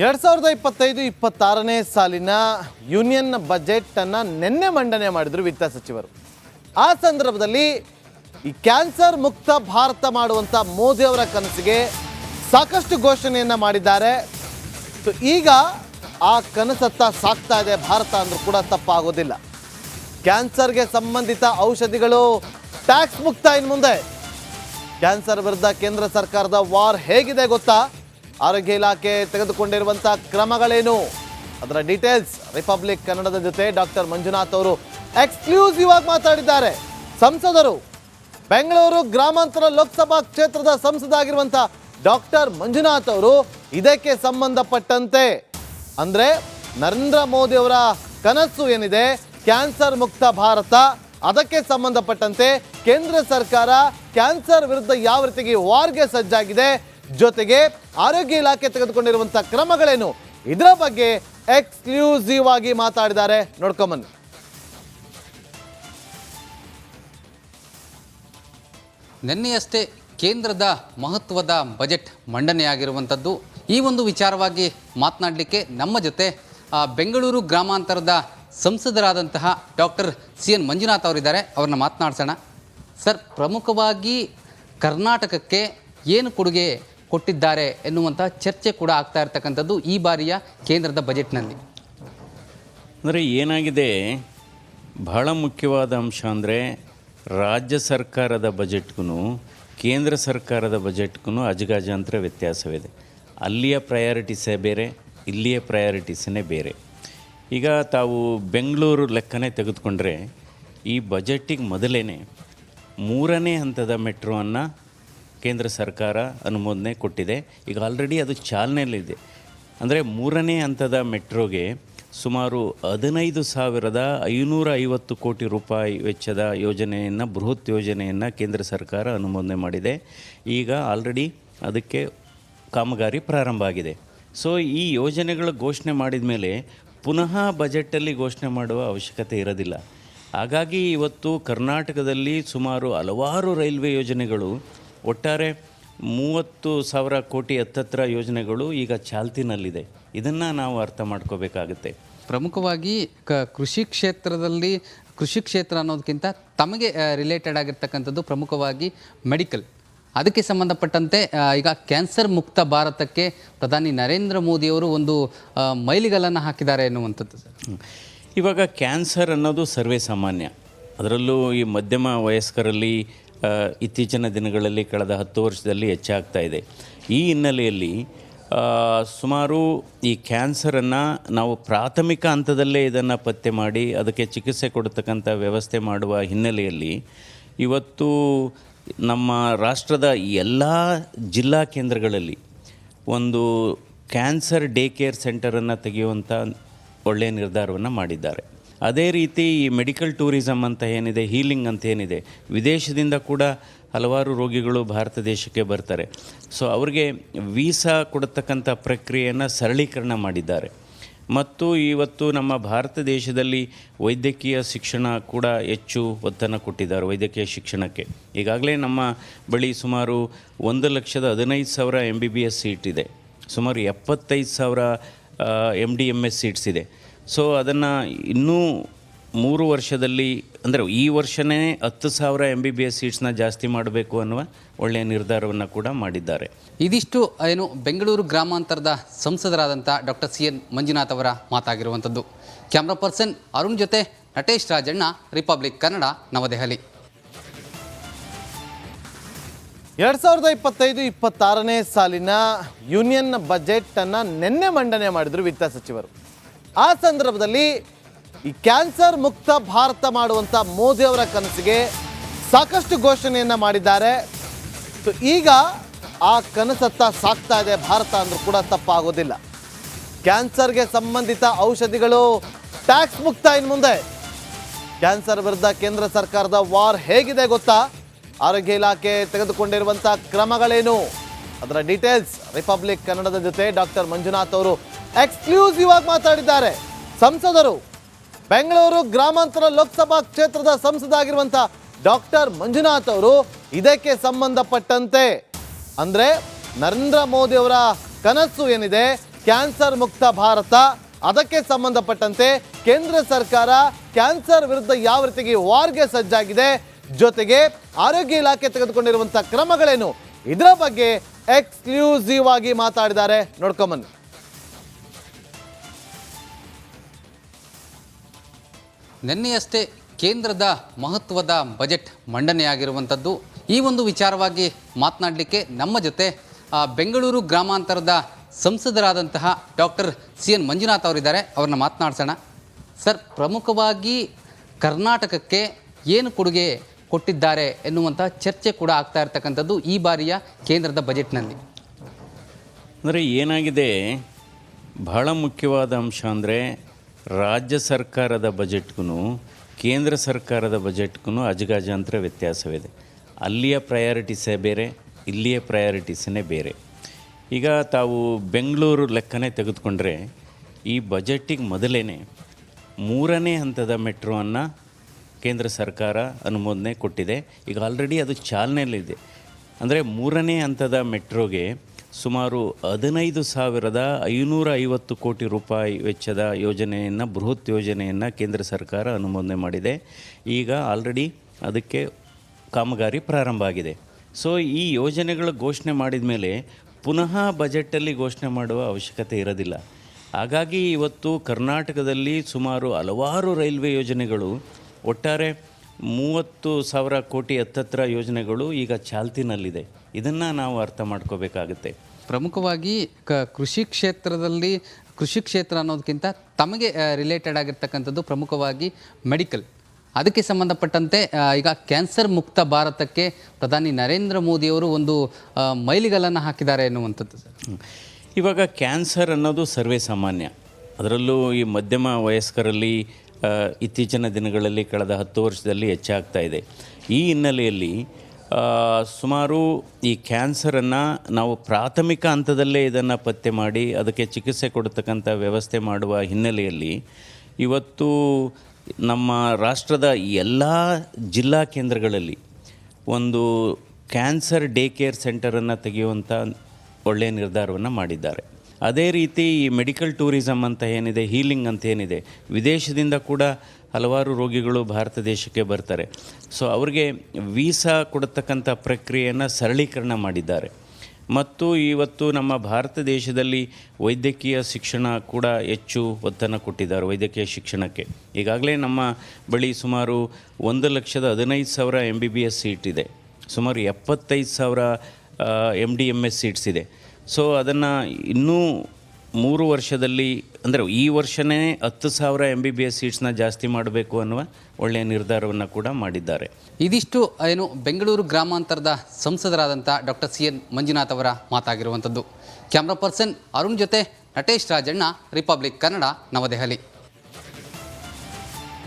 ಎರಡ್ ಸಾವಿರದ ಇಪ್ಪತ್ತೈದು, ಇಪ್ಪತ್ತಾರನೇ ಸಾಲಿನ ಯೂನಿಯನ್ ಬಜೆಟ್ ಅನ್ನ ನಿನ್ನೆ ಮಂಡನೆ ಮಾಡಿದ್ರು ವಿತ್ತ ಸಚಿವರು. ಆ ಸಂದರ್ಭದಲ್ಲಿ ಈ ಕ್ಯಾನ್ಸರ್ ಮುಕ್ತ ಭಾರತ ಮಾಡುವಂತ ಮೋದಿ ಅವರ ಕನಸಿಗೆ ಸಾಕಷ್ಟು ಘೋಷಣೆಯನ್ನ ಮಾಡಿದ್ದಾರೆ. ಸೊ ಈಗ ಆ ಕನಸತ್ತ ಸಾಕ್ತಾ ಇದೆ ಭಾರತ ಅಂದ್ರೂ ಕೂಡ ತಪ್ಪಾಗೋದಿಲ್ಲ. ಕ್ಯಾನ್ಸರ್ಗೆ ಸಂಬಂಧಿತ ಔಷಧಿಗಳು ಟ್ಯಾಕ್ಸ್ ಮುಕ್ತ ಇನ್ನು ಮುಂದೆ. ಕ್ಯಾನ್ಸರ್ ವಿರುದ್ಧ ಕೇಂದ್ರ ಸರ್ಕಾರದ ವಾರ್ ಹೇಗಿದೆ ಗೊತ್ತಾ? ಆರೋಗ್ಯ ಇಲಾಖೆ ತೆಗೆದುಕೊಂಡಿರುವಂಥ ಕ್ರಮಗಳೇನು? ಅದರ ಡೀಟೇಲ್ಸ್ ರಿಪಬ್ಲಿಕ್ ಕನ್ನಡದ ಜೊತೆ ಡಾಕ್ಟರ್ ಮಂಜುನಾಥ್ ಅವರು ಎಕ್ಸ್ಕ್ಲೂಸಿವ್ ಆಗಿ ಮಾತಾಡಿದ್ದಾರೆ. ಸಂಸದರು, ಬೆಂಗಳೂರು ಗ್ರಾಮಾಂತರ ಲೋಕಸಭಾ ಕ್ಷೇತ್ರದ ಸಂಸದ ಸಂಸದಾಗಿರುವಂಥ ಡಾಕ್ಟರ್ ಮಂಜುನಾಥ್ ಅವರು ಇದಕ್ಕೆ ಸಂಬಂಧಪಟ್ಟಂತೆ, ಅಂದ್ರೆ ನರೇಂದ್ರ ಮೋದಿ ಅವರ ಕನಸು ಏನಿದೆ? ಕ್ಯಾನ್ಸರ್ ಮುಕ್ತ ಭಾರತ, ಅದಕ್ಕೆ ಸಂಬಂಧಪಟ್ಟಂತೆ ಕೇಂದ್ರ ಸರ್ಕಾರ ಕ್ಯಾನ್ಸರ್ ವಿರುದ್ಧ ಯಾವ ರೀತಿಗೆ ವಾರ್ಗೆ ಸಜ್ಜಾಗಿದೆ? ಜೊತೆಗೆ ಆರೋಗ್ಯ ಇಲಾಖೆ ತೆಗೆದುಕೊಂಡಿರುವಂತಹ ಕ್ರಮಗಳೇನು? ಇದರ ಬಗ್ಗೆ ಎಕ್ಸ್ಕ್ಲೂಸಿವ್ ಆಗಿ ಮಾತಾಡಿದ್ದಾರೆ ನೋಡ್ಕೊಂಬನ್ನಿ ನಿನ್ನೆಯಷ್ಟೇ ಕೇಂದ್ರದ ಮಹತ್ವದ ಬಜೆಟ್ ಮಂಡನೆಯಾಗಿರುವಂಥದ್ದು ಈ ಒಂದು ವಿಚಾರವಾಗಿ ಮಾತನಾಡಲಿಕ್ಕೆ ನಮ್ಮ ಜೊತೆ ಬೆಂಗಳೂರು ಗ್ರಾಮಾಂತರದ ಸಂಸದರಾದಂತಹ ಡಾಕ್ಟರ್ ಸಿ ಎನ್ ಮಂಜುನಾಥ್ ಅವರಿದ್ದಾರೆ. ಅವ್ರನ್ನ ಮಾತನಾಡ್ಸೋಣ. ಸರ್, ಪ್ರಮುಖವಾಗಿ ಕರ್ನಾಟಕಕ್ಕೆ ಏನು ಕೊಡುಗೆ ಕೊಟ್ಟಿದ್ದಾರೆ ಎನ್ನುವಂತಹ ಚರ್ಚೆ ಕೂಡ ಆಗ್ತಾ ಇರ್ತಕ್ಕಂಥದ್ದು ಈ ಬಾರಿಯ ಕೇಂದ್ರದ ಬಜೆಟ್ನಲ್ಲಿ. ಅಂದರೆ ಏನಾಗಿದೆ? ಬಹಳ ಮುಖ್ಯವಾದ ಅಂಶ ಅಂದರೆ ರಾಜ್ಯ ಸರ್ಕಾರದ ಬಜೆಟ್ಗೂ ಕೇಂದ್ರ ಸರ್ಕಾರದ ಬಜೆಟ್ಗೂ ಅಜಗಜಾಂತರ ವ್ಯತ್ಯಾಸವಿದೆ. ಅಲ್ಲಿಯ ಪ್ರಯಾರಿಟೀಸೇ ಬೇರೆ, ಇಲ್ಲಿಯ ಪ್ರಯಾರಿಟೀಸೇ ಬೇರೆ. ಈಗ ತಾವು ಬೆಂಗಳೂರು ಲೆಕ್ಕನೇ ತೆಗೆದುಕೊಂಡ್ರೆ ಈ ಬಜೆಟಿಗೆ ಮೊದಲೇ ಮೂರನೇ ಹಂತದ ಮೆಟ್ರೋವನ್ನು ಕೇಂದ್ರ ಸರ್ಕಾರ ಅನುಮೋದನೆ ಕೊಟ್ಟಿದೆ. ಈಗ ಆಲ್ರೆಡಿ ಅದು ಚಾಲನೆಯಲ್ಲಿದೆ. ಅಂದರೆ ಮೂರನೇ ಹಂತದ ಮೆಟ್ರೋಗೆ ಸುಮಾರು ಹದಿನೈದು ಸಾವಿರದ ಐನೂರ ಐವತ್ತು ಕೋಟಿ ರೂಪಾಯಿ ವೆಚ್ಚದ ಯೋಜನೆಯನ್ನು, ಬೃಹತ್ ಯೋಜನೆಯನ್ನು ಕೇಂದ್ರ ಸರ್ಕಾರ ಅನುಮೋದನೆ ಮಾಡಿದೆ. ಈಗ ಆಲ್ರೆಡಿ ಅದಕ್ಕೆ ಕಾಮಗಾರಿ ಪ್ರಾರಂಭ ಆಗಿದೆ. ಸೊ ಈ ಯೋಜನೆಗಳ ಘೋಷಣೆ ಮಾಡಿದ ಮೇಲೆ ಪುನಃ ಬಜೆಟಲ್ಲಿ ಘೋಷಣೆ ಮಾಡುವ ಅವಶ್ಯಕತೆ ಇರೋದಿಲ್ಲ. ಹಾಗಾಗಿ ಇವತ್ತು ಕರ್ನಾಟಕದಲ್ಲಿ ಸುಮಾರು ಹಲವಾರು ರೈಲ್ವೆ ಯೋಜನೆಗಳು ಒಟ್ಟಾರೆ ಮೂವತ್ತು ಸಾವಿರ ಕೋಟಿ ಹತ್ತತ್ರ ಯೋಜನೆಗಳು ಈಗ ಚಾಲ್ತಿನಲ್ಲಿದೆ. ಇದನ್ನು ನಾವು ಅರ್ಥ ಮಾಡ್ಕೋಬೇಕಾಗುತ್ತೆ. ಪ್ರಮುಖವಾಗಿ ಕ ಕೃಷಿ ಕ್ಷೇತ್ರದಲ್ಲಿ ಕೃಷಿ ಕ್ಷೇತ್ರ ಅನ್ನೋದಕ್ಕಿಂತ ತಮಗೆ ರಿಲೇಟೆಡ್ ಆಗಿರ್ತಕ್ಕಂಥದ್ದು ಪ್ರಮುಖವಾಗಿ ಮೆಡಿಕಲ್ ಅದಕ್ಕೆ ಸಂಬಂಧಪಟ್ಟಂತೆ ಈಗ ಕ್ಯಾನ್ಸರ್ ಮುಕ್ತ ಭಾರತಕ್ಕೆ ಪ್ರಧಾನಿ ನರೇಂದ್ರ ಮೋದಿಯವರು ಒಂದು ಮೈಲಿಗಲನ್ನು ಮೈಲಿಗಲ್ಲನ್ನು ಹಾಕಿದ್ದಾರೆ ಎನ್ನುವಂಥದ್ದು. ಇವಾಗ ಕ್ಯಾನ್ಸರ್ ಅನ್ನೋದು ಸರ್ವೇ ಸಾಮಾನ್ಯ. ಅದರಲ್ಲೂ ಈ ಮಧ್ಯಮ ವಯಸ್ಕರಲ್ಲಿ ಇತ್ತೀಚಿನ ದಿನಗಳಲ್ಲಿ ಕಳೆದ ಹತ್ತು ವರ್ಷದಲ್ಲಿ ಹೆಚ್ಚಾಗ್ತಾ ಇದೆ. ಈ ಹಿನ್ನೆಲೆಯಲ್ಲಿ ಸುಮಾರು ಈ ಕ್ಯಾನ್ಸರನ್ನು ನಾವು ಪ್ರಾಥಮಿಕ ಹಂತದಲ್ಲೇ ಇದನ್ನು ಪತ್ತೆ ಮಾಡಿ, ಅದಕ್ಕೆ ಚಿಕಿತ್ಸೆ ಕೊಡ್ತಕ್ಕಂಥ ವ್ಯವಸ್ಥೆ ಮಾಡುವ ಹಿನ್ನೆಲೆಯಲ್ಲಿ ಇವತ್ತು ನಮ್ಮ ರಾಷ್ಟ್ರದ ಎಲ್ಲ ಜಿಲ್ಲಾ ಕೇಂದ್ರಗಳಲ್ಲಿ ಒಂದು ಕ್ಯಾನ್ಸರ್ ಡೇ ಕೇರ್ ಸೆಂಟರನ್ನು ತೆಗೆಯುವಂಥ ಒಳ್ಳೆಯ ನಿರ್ಧಾರವನ್ನು ಮಾಡಿದ್ದಾರೆ. ಅದೇ ರೀತಿ ಈ ಮೆಡಿಕಲ್ ಟೂರಿಸಮ್ ಅಂತ ಏನಿದೆ ಹೀಲಿಂಗ್ ಅಂತ ಏನಿದೆ, ವಿದೇಶದಿಂದ ಕೂಡ ಹಲವಾರು ರೋಗಿಗಳು ಭಾರತ ದೇಶಕ್ಕೆ ಬರ್ತಾರೆ. ಸೊ ಅವ್ರಿಗೆ ವೀಸಾ ಕೊಡತಕ್ಕಂಥ ಪ್ರಕ್ರಿಯೆಯನ್ನು ಸರಳೀಕರಣ ಮಾಡಿದ್ದಾರೆ. ಮತ್ತು ಇವತ್ತು ನಮ್ಮ ಭಾರತ ದೇಶದಲ್ಲಿ ವೈದ್ಯಕೀಯ ಶಿಕ್ಷಣ ಕೂಡ ಹೆಚ್ಚು ಒತ್ತನ್ನು ಕೊಟ್ಟಿದ್ದಾರೆ, ವೈದ್ಯಕೀಯ ಶಿಕ್ಷಣಕ್ಕೆ. ಈಗಾಗಲೇ ನಮ್ಮ ಬಳಿ ಸುಮಾರು ಒಂದು ಲಕ್ಷದ ಹದಿನೈದು ಸಾವಿರ M B B S seat ಇದೆ. ಸುಮಾರು ಎಪ್ಪತ್ತೈದು ಸಾವಿರ M D M S seats ಇದೆ. ಸೊ ಅದನ್ನು ಇನ್ನೂ ಮೂರು ವರ್ಷದಲ್ಲಿ ಅಂದರೆ ಈ ವರ್ಷವೇ ಹತ್ತು ಸಾವಿರ ಎಂ ಬಿ ಬಿ ಎಸ್ ಸೀಟ್ಸ್ನ ಜಾಸ್ತಿ ಮಾಡಬೇಕು ಅನ್ನುವ ಒಳ್ಳೆಯ ನಿರ್ಧಾರವನ್ನು ಕೂಡ ಮಾಡಿದ್ದಾರೆ. ಇದಿಷ್ಟು ಏನು ಬೆಂಗಳೂರು ಗ್ರಾಮಾಂತರದ ಸಂಸದರಾದಂಥ ಡಾಕ್ಟರ್ ಸಿ ಎನ್ ಮಂಜುನಾಥ್ ಅವರ ಮಾತಾಗಿರುವಂಥದ್ದು. ಕ್ಯಾಮ್ರಾ ಪರ್ಸನ್ ಅರುಣ್ ಜೊತೆ ನಟೇಶ್ ರಾಜಣ್ಣ ರಿಪಬ್ಲಿಕ್ ಕನ್ನಡ ನವದೆಹಲಿ. ಎರಡ್ ಸಾವಿರದ ಇಪ್ಪತ್ತೈದು ಇಪ್ಪತ್ತಾರನೇ ಸಾಲಿನ ಯೂನಿಯನ್ ಬಜೆಟ್ ಅನ್ನ ನಿನ್ನೆ ಮಂಡನೆ ಮಾಡಿದ್ರು ವಿತ್ತ ಸಚಿವರು. ಆ ಸಂದರ್ಭದಲ್ಲಿ ಈ ಕ್ಯಾನ್ಸರ್ ಮುಕ್ತ ಭಾರತ ಮಾಡುವಂತ ಮೋದಿ ಅವರ ಕನಸಿಗೆ ಸಾಕಷ್ಟು ಘೋಷಣೆಯನ್ನ ಮಾಡಿದ್ದಾರೆ. ಸೊ ಈಗ ಆ ಕನಸತ್ತ ಸಾಕ್ತಾ ಇದೆ ಭಾರತ ಅಂದ್ರೂ ಕೂಡ ತಪ್ಪಾಗೋದಿಲ್ಲ. ಕ್ಯಾನ್ಸರ್ಗೆ ಸಂಬಂಧಿತ ಔಷಧಿಗಳು ಟ್ಯಾಕ್ಸ್ ಮುಕ್ತ ಇನ್ನು ಮುಂದೆ. ಕ್ಯಾನ್ಸರ್ ವಿರುದ್ಧ ಕೇಂದ್ರ ಸರ್ಕಾರದ ವಾರ್ ಹೇಗಿದೆ ಗೊತ್ತಾ? ಆರೋಗ್ಯ ಇಲಾಖೆ ತೆಗೆದುಕೊಂಡಿರುವಂಥ ಕ್ರಮಗಳೇನು? ಅದರ ಡೀಟೇಲ್ಸ್ ರಿಪಬ್ಲಿಕ್ ಕನ್ನಡದ ಜೊತೆ ಡಾಕ್ಟರ್ ಮಂಜುನಾಥ್ ಅವರು ಎಕ್ಸ್ಕ್ಲೂಸಿವ್ ಆಗಿ ಮಾತಾಡಿದ್ದಾರೆ. ಸಂಸದರು, ಬೆಂಗಳೂರು ಗ್ರಾಮಾಂತರ ಲೋಕಸಭಾ ಕ್ಷೇತ್ರದ ಸಂಸದ ಸಂಸದಾಗಿರುವಂಥ ಡಾಕ್ಟರ್ ಮಂಜುನಾಥ್ ಅವರು ಇದಕ್ಕೆ ಸಂಬಂಧಪಟ್ಟಂತೆ, ಅಂದ್ರೆ ನರೇಂದ್ರ ಮೋದಿ ಅವರ ಕನಸು ಏನಿದೆ, ಕ್ಯಾನ್ಸರ್ ಮುಕ್ತ ಭಾರತ, ಅದಕ್ಕೆ ಸಂಬಂಧಪಟ್ಟಂತೆ ಕೇಂದ್ರ ಸರ್ಕಾರ ಕ್ಯಾನ್ಸರ್ ವಿರುದ್ಧ ಯಾವ ರೀತಿಗೆ ವಾರ್ಗೆ ಸಜ್ಜಾಗಿದೆ, ಜೊತೆಗೆ ಆರೋಗ್ಯ ಇಲಾಖೆ ತೆಗೆದುಕೊಂಡಿರುವಂತಹ ಕ್ರಮಗಳೇನು, ಇದರ ಬಗ್ಗೆ ಎಕ್ಸ್ಕ್ಲೂಸಿವ್ ಆಗಿ ಮಾತಾಡಿದ್ದಾರೆ. ನೋಡ್ಕೊಂಬನ್ನಿ ನಿನ್ನೆಯಷ್ಟೇ ಕೇಂದ್ರದ ಮಹತ್ವದ ಬಜೆಟ್ ಮಂಡನೆಯಾಗಿರುವಂಥದ್ದು ಈ ಒಂದು ವಿಚಾರವಾಗಿ ಮಾತನಾಡಲಿಕ್ಕೆ ನಮ್ಮ ಜೊತೆ ಬೆಂಗಳೂರು ಗ್ರಾಮಾಂತರದ ಸಂಸದರಾದಂತಹ ಡಾಕ್ಟರ್ ಸಿ ಎನ್ ಮಂಜುನಾಥ್ ಅವರಿದ್ದಾರೆ. ಅವ್ರನ್ನ ಮಾತನಾಡ್ಸೋಣ. ಸರ್, ಪ್ರಮುಖವಾಗಿ ಕರ್ನಾಟಕಕ್ಕೆ ಏನು ಕೊಡುಗೆ ಕೊಟ್ಟಿದ್ದಾರೆ ಎನ್ನುವಂತಹ ಚರ್ಚೆ ಕೂಡ ಆಗ್ತಾ ಇರತಕ್ಕಂಥದ್ದು ಈ ಬಾರಿಯ ಕೇಂದ್ರದ ಬಜೆಟ್ನಲ್ಲಿ. ಅಂದರೆ ಏನಾಗಿದೆ? ಬಹಳ ಮುಖ್ಯವಾದ ಅಂಶ ಅಂದರೆ ರಾಜ್ಯ ಸರ್ಕಾರದ ಬಜೆಟ್ಗೂ ಕೇಂದ್ರ ಸರ್ಕಾರದ ಬಜೆಟ್ಗೂ ಅಜಗಜಾಂತರ ವ್ಯತ್ಯಾಸವಿದೆ. ಅಲ್ಲಿಯ ಪ್ರಯಾರಿಟೀಸೇ ಬೇರೆ, ಇಲ್ಲಿಯ ಪ್ರಯಾರಿಟೀಸೇ ಬೇರೆ. ಈಗ ತಾವು ಬೆಂಗಳೂರು ಲೆಕ್ಕನೇ ತೆಗೆದುಕೊಂಡ್ರೆ ಈ ಬಜೆಟ್ಟಿಗೆ ಮೊದಲೇ ಮೂರನೇ ಹಂತದ ಮೆಟ್ರೋವನ್ನು ಕೇಂದ್ರ ಸರ್ಕಾರ ಅನುಮೋದನೆ ಕೊಟ್ಟಿದೆ. ಈಗ ಆಲ್ರೆಡಿ ಅದು ಚಾಲನೆಯಲ್ಲಿದೆ. ಅಂದರೆ ಮೂರನೇ ಹಂತದ ಮೆಟ್ರೋಗೆ ಸುಮಾರು ಹದಿನೈದು ಸಾವಿರದ ಐನೂರ ಐವತ್ತು ಕೋಟಿ ರೂಪಾಯಿ ವೆಚ್ಚದ ಯೋಜನೆಯನ್ನು, ಬೃಹತ್ ಯೋಜನೆಯನ್ನು ಕೇಂದ್ರ ಸರ್ಕಾರ ಅನುಮೋದನೆ ಮಾಡಿದೆ. ಈಗ ಆಲ್ರೆಡಿ ಅದಕ್ಕೆ ಕಾಮಗಾರಿ ಪ್ರಾರಂಭ ಆಗಿದೆ. ಸೊ ಈ ಯೋಜನೆಗಳ ಘೋಷಣೆ ಮಾಡಿದ ಮೇಲೆ ಪುನಃ ಬಜೆಟಲ್ಲಿ ಘೋಷಣೆ ಮಾಡುವ ಅವಶ್ಯಕತೆ ಇರೋದಿಲ್ಲ. ಹಾಗಾಗಿ ಇವತ್ತು ಕರ್ನಾಟಕದಲ್ಲಿ ಸುಮಾರು ಹಲವಾರು ರೈಲ್ವೆ ಯೋಜನೆಗಳು ಒಟ್ಟಾರೆ ಮೂವತ್ತು ಸಾವಿರ ಕೋಟಿ ಹತ್ತತ್ರ ಯೋಜನೆಗಳು ಈಗ ಚಾಲ್ತಿನಲ್ಲಿದೆ. ಇದನ್ನು ನಾವು ಅರ್ಥ ಮಾಡ್ಕೋಬೇಕಾಗುತ್ತೆ. ಪ್ರಮುಖವಾಗಿ ಕ ಕೃಷಿ ಕ್ಷೇತ್ರದಲ್ಲಿ ಕೃಷಿ ಕ್ಷೇತ್ರ ಅನ್ನೋದಕ್ಕಿಂತ ತಮಗೆ ರಿಲೇಟೆಡ್ ಆಗಿರ್ತಕ್ಕಂಥದ್ದು ಪ್ರಮುಖವಾಗಿ ಮೆಡಿಕಲ್ ಅದಕ್ಕೆ ಸಂಬಂಧಪಟ್ಟಂತೆ ಈಗ ಕ್ಯಾನ್ಸರ್ ಮುಕ್ತ ಭಾರತಕ್ಕೆ ಪ್ರಧಾನಿ ನರೇಂದ್ರ ಮೋದಿಯವರು ಒಂದು ಮೈಲಿಗಲ್ಲನ್ನು ಹಾಕಿದ್ದಾರೆ ಎನ್ನುವಂಥದ್ದು. ಇವಾಗ ಕ್ಯಾನ್ಸರ್ ಅನ್ನೋದು ಸರ್ವೇ ಸಾಮಾನ್ಯ. ಅದರಲ್ಲೂ ಈ ಮಧ್ಯಮ ವಯಸ್ಕರಲ್ಲಿ ಇತ್ತೀಚಿನ ದಿನಗಳಲ್ಲಿ ಕಳೆದ ಹತ್ತು ವರ್ಷದಲ್ಲಿ ಹೆಚ್ಚಾಗ್ತಾ ಇದೆ. ಈ ಹಿನ್ನೆಲೆಯಲ್ಲಿ ಸುಮಾರು ಈ ಕ್ಯಾನ್ಸರನ್ನು ನಾವು ಪ್ರಾಥಮಿಕ ಹಂತದಲ್ಲೇ ಇದನ್ನು ಪತ್ತೆ ಮಾಡಿ, ಅದಕ್ಕೆ ಚಿಕಿತ್ಸೆ ಕೊಡ್ತಕ್ಕಂಥ ವ್ಯವಸ್ಥೆ ಮಾಡುವ ಹಿನ್ನೆಲೆಯಲ್ಲಿ ಇವತ್ತು ನಮ್ಮ ರಾಷ್ಟ್ರದ ಎಲ್ಲ ಜಿಲ್ಲಾ ಕೇಂದ್ರಗಳಲ್ಲಿ ಒಂದು ಕ್ಯಾನ್ಸರ್ ಡೇ ಕೇರ್ ಸೆಂಟರನ್ನು ತೆಗೆಯುವಂಥ ಒಳ್ಳೆಯ ನಿರ್ಧಾರವನ್ನು ಮಾಡಿದ್ದಾರೆ. ಅದೇ ರೀತಿ ಈ ಮೆಡಿಕಲ್ ಟೂರಿಸಮ್ ಅಂತ ಏನಿದೆ ಹೀಲಿಂಗ್ ಅಂತ ಏನಿದೆ, ವಿದೇಶದಿಂದ ಕೂಡ ಹಲವಾರು ರೋಗಿಗಳು ಭಾರತ ದೇಶಕ್ಕೆ ಬರ್ತಾರೆ. ಸೊ ಅವ್ರಿಗೆ ವೀಸಾ ಕೊಡತಕ್ಕಂಥ ಪ್ರಕ್ರಿಯೆಯನ್ನು ಸರಳೀಕರಣ ಮಾಡಿದ್ದಾರೆ. ಮತ್ತು ಇವತ್ತು ನಮ್ಮ ಭಾರತ ದೇಶದಲ್ಲಿ ವೈದ್ಯಕೀಯ ಶಿಕ್ಷಣ ಕೂಡ ಹೆಚ್ಚು ಒತ್ತನ್ನು ಕೊಟ್ಟಿದ್ದಾರೆ, ವೈದ್ಯಕೀಯ ಶಿಕ್ಷಣಕ್ಕೆ. ಈಗಾಗಲೇ ನಮ್ಮ ಬಳಿ ಸುಮಾರು ಒಂದು ಲಕ್ಷದ ಹದಿನೈದು ಸಾವಿರ M B B S seat ಇದೆ. ಸುಮಾರು ಎಪ್ಪತ್ತೈದು ಸಾವಿರ M D M S seats ಇದೆ. ಸೊ ಅದನ್ನು ಇನ್ನೂ ಮೂರು ವರ್ಷದಲ್ಲಿ, ಅಂದರೆ ಈ ವರ್ಷವೇ ಹತ್ತು ಸಾವಿರ ಎಂ ಬಿ ಬಿ ಎಸ್ ಸೀಟ್ಸ್ನ ಜಾಸ್ತಿ ಮಾಡಬೇಕು ಅನ್ನುವ ಒಳ್ಳೆಯ ನಿರ್ಧಾರವನ್ನು ಕೂಡ ಮಾಡಿದ್ದಾರೆ. ಇದಿಷ್ಟು ಏನು ಬೆಂಗಳೂರು ಗ್ರಾಮಾಂತರದ ಸಂಸದರಾದಂಥ ಡಾಕ್ಟರ್ ಸಿ ಎನ್ ಮಂಜುನಾಥ್ ಅವರ ಮಾತಾಗಿರುವಂಥದ್ದು. ಕ್ಯಾಮ್ರಾ ಪರ್ಸನ್ ಅರುಣ್ ಜೊತೆ ನಟೇಶ್ ರಾಜಣ್ಣ, ರಿಪಬ್ಲಿಕ್ ಕನ್ನಡ, ನವದೆಹಲಿ.